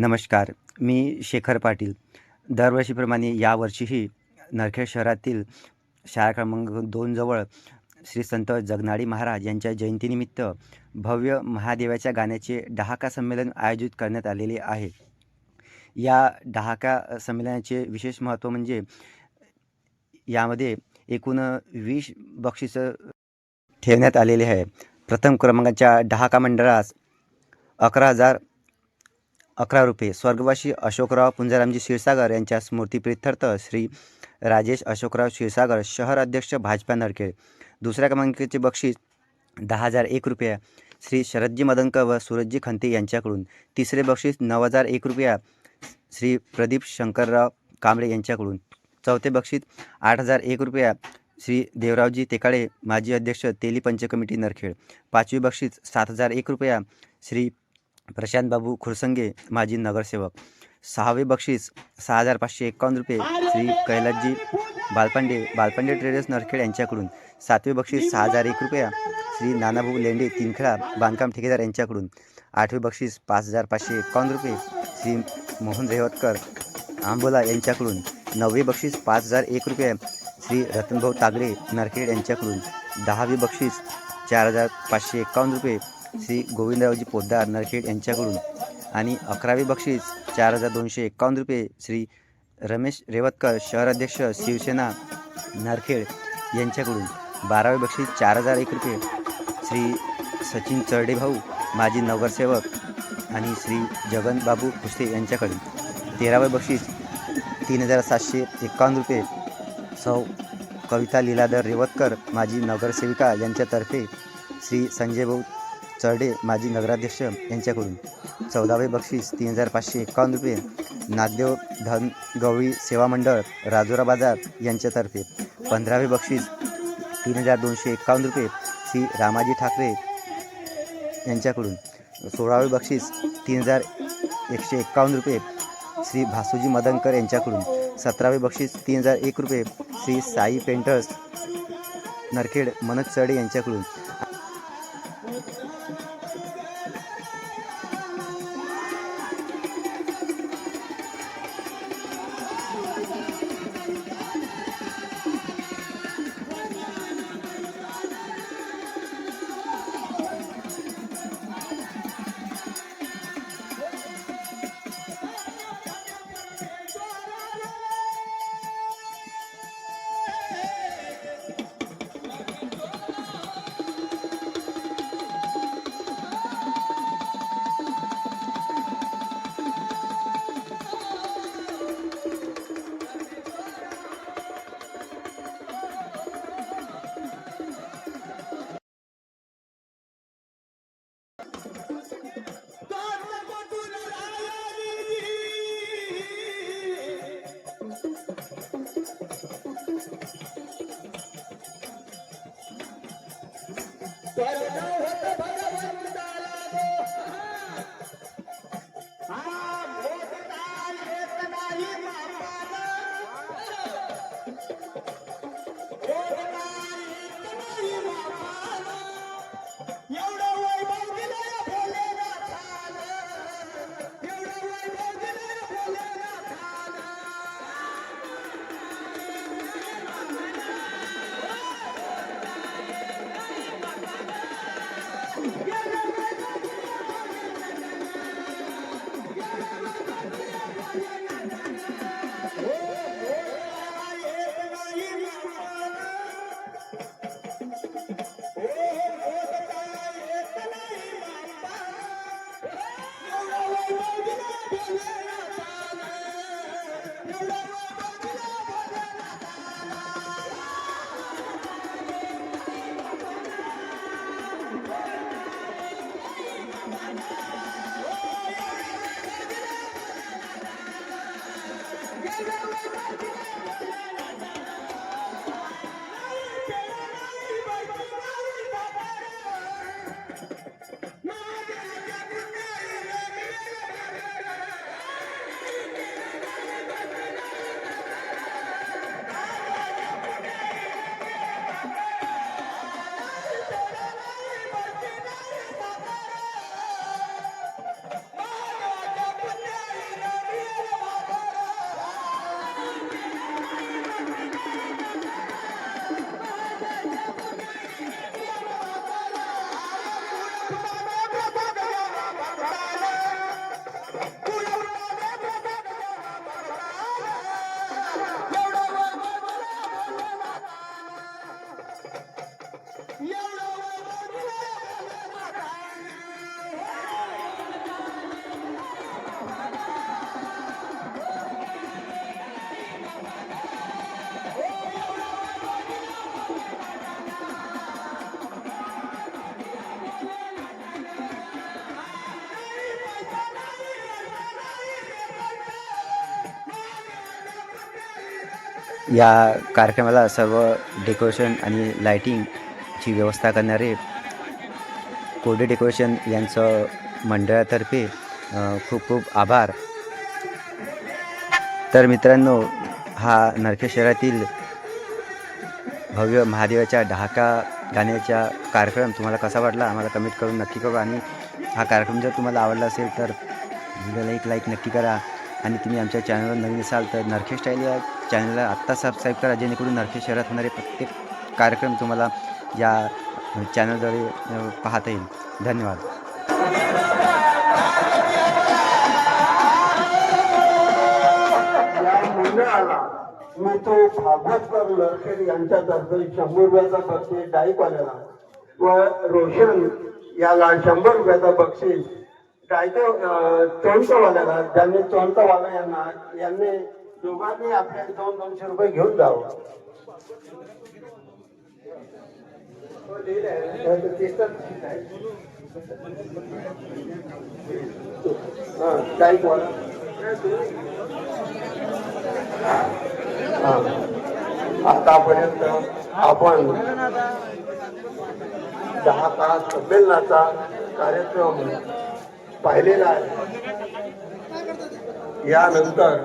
नमस्कार मी शेखर पाटील. दरवर्षीप्रमाणे यावर्षीही नरखेड शहरातील शाळा क्रमांक दोनजवळ श्री संत जगनाडी महाराज यांच्या जयंतीनिमित्त भव्य महादेवाच्या गाण्याचे डहाका संमेलन आयोजित करण्यात आलेले आहे. या डहाका संमेलनाचे विशेष महत्त्व म्हणजे यामध्ये एकूण वीस बक्षिसं ठेवण्यात आलेले आहे. प्रथम क्रमांकाच्या डहाका मंडळास अकरा हजार अकरा रुपये. स्वर्गवासी अशोकराव पुंजारामजी क्षीरसागर यांच्या स्मृतिप्रित्यर्थ श्री राजेश अशोकराव क्षीरसागर शहर अध्यक्ष भाजपा नरखेड दुसऱ्या क्रमांकाचे बक्षीस दहा हजार एक रुपया. श्री शरदजी मदनकर व सूरजजी खंते यांच्याकडून. तिसरे बक्षीस नऊ हजार एक रुपया. श्री प्रदीप शंकरराव कांबळे यांच्याकडून. चौथे बक्षीस आठ हजार एक रुपया. श्री देवरावजी तेकाळे माजी अध्यक्ष तेली पंच कमिटी नरखेड. पाचवी बक्षीस सात हजार एक रुपया. श्री प्रशांत बाबू खुरसंगे माजी नगरसेवक. सहावे बक्षीस सहा हजार पाचशे एकावन्न रुपये श्री कैलासजी बालपांडे बालपांडे ट्रेडर्स नरखेड यांच्याकडून. सातवे बक्षीस सहा हजार एक रुपया श्री नानाभाऊ लेंडे तिनखेडा बांधकाम ठेकेदार यांच्याकडून. आठवे बक्षीस पाच हजार पाचशे एकावन्न रुपये श्री मोहन रेवतकर आंबोला यांच्याकडून. नववे बक्षीस पाच हजार एक रुपये श्री रतनभाऊ तागडे नरखेड यांच्याकडून. दहावे बक्षीस चार हजार पाचशे एकावन्न रुपये श्री गोविंदरावजी पोद्दार नरखेड यांच्याकडून आणि अकरावे बक्षीस चार हजार दोनशे एकावन्न रुपये श्री रमेश रेवतकर शहराध्यक्ष शिवसेना नरखेड यांच्याकडून. बारावे बक्षीस चार हजार एक रुपये श्री सचिन चरडे भाऊ माजी नगरसेवक आणि श्री जगनबाबू कुस्ते यांच्याकडून. तेरावे बक्षीस तीन हजार सातशे एकावन्न रुपये सौ कविता लीलाधर रेवतकर माजी नगरसेविका यांच्यातर्फे श्री संजय भाऊ चरडे माजी नगराध्यक्ष यांच्याकडून. चौदावे बक्षीस तीन हजार पाचशे एकावन्न रुपये. नागदेव धन गवळी सेवा मंडळ राजुरा बाजार यांच्यातर्फे. पंधरावे बक्षीस तीन हजार दोनशे एकावन्न रुपये श्री रामाजी ठाकरे यांच्याकडून. सोळावे बक्षीस तीन हजार एकशे एकावन्न रुपये श्री भासूजी मदनकर यांच्याकडून. सतरावे बक्षीस तीन हजार एक रुपये श्री साई पेंटर्स नरखेड मनोज चढे यांच्याकडून. Para não या कार्यक्रमाला सर्व डेकोरेशन आणि लायटिंगची व्यवस्था करणारे कोडे डेकोरेशन यांचं मंडळातर्फे खूप खूप आभार. तर मित्रांनो हा नरखेड शहरातील भव्य महादेवाच्या ढाका गाण्याचा कार्यक्रम तुम्हाला कसा वाटला आम्हाला कमेंट करून नक्की करू आणि हा कार्यक्रम जर तुम्हाला आवडला असेल तर व्हिडिओला एक लाईक नक्की करा. आणि तुम्ही आमच्या चॅनलवर नवीन असाल तर नरखे स्टाईल या चॅनलला आत्ता सबस्क्राईब करा जेणेकरून नरखे शहरात होणारे प्रत्येक कार्यक्रम तुम्हाला या चॅनलद्वारे पाहता येईल. धन्यवाद. मी तो भागवतकर लडखेड यांच्यातर्फे शंभर रुपयाचा बक्षीस डाईकवाल्याला व रोशन याला शंभर रुपयाचा बक्षीस डायको चोंटवाल्याला ज्यांनी चोंटवाला यांना यांनी दोघांनी आपले दोन दोनशे रुपये घेऊन जावं. हा डाईकवाला आतापर्यंत आपण दहा तास संमेलनाचा कार्यक्रम पाहिलेला आहे. यानंतर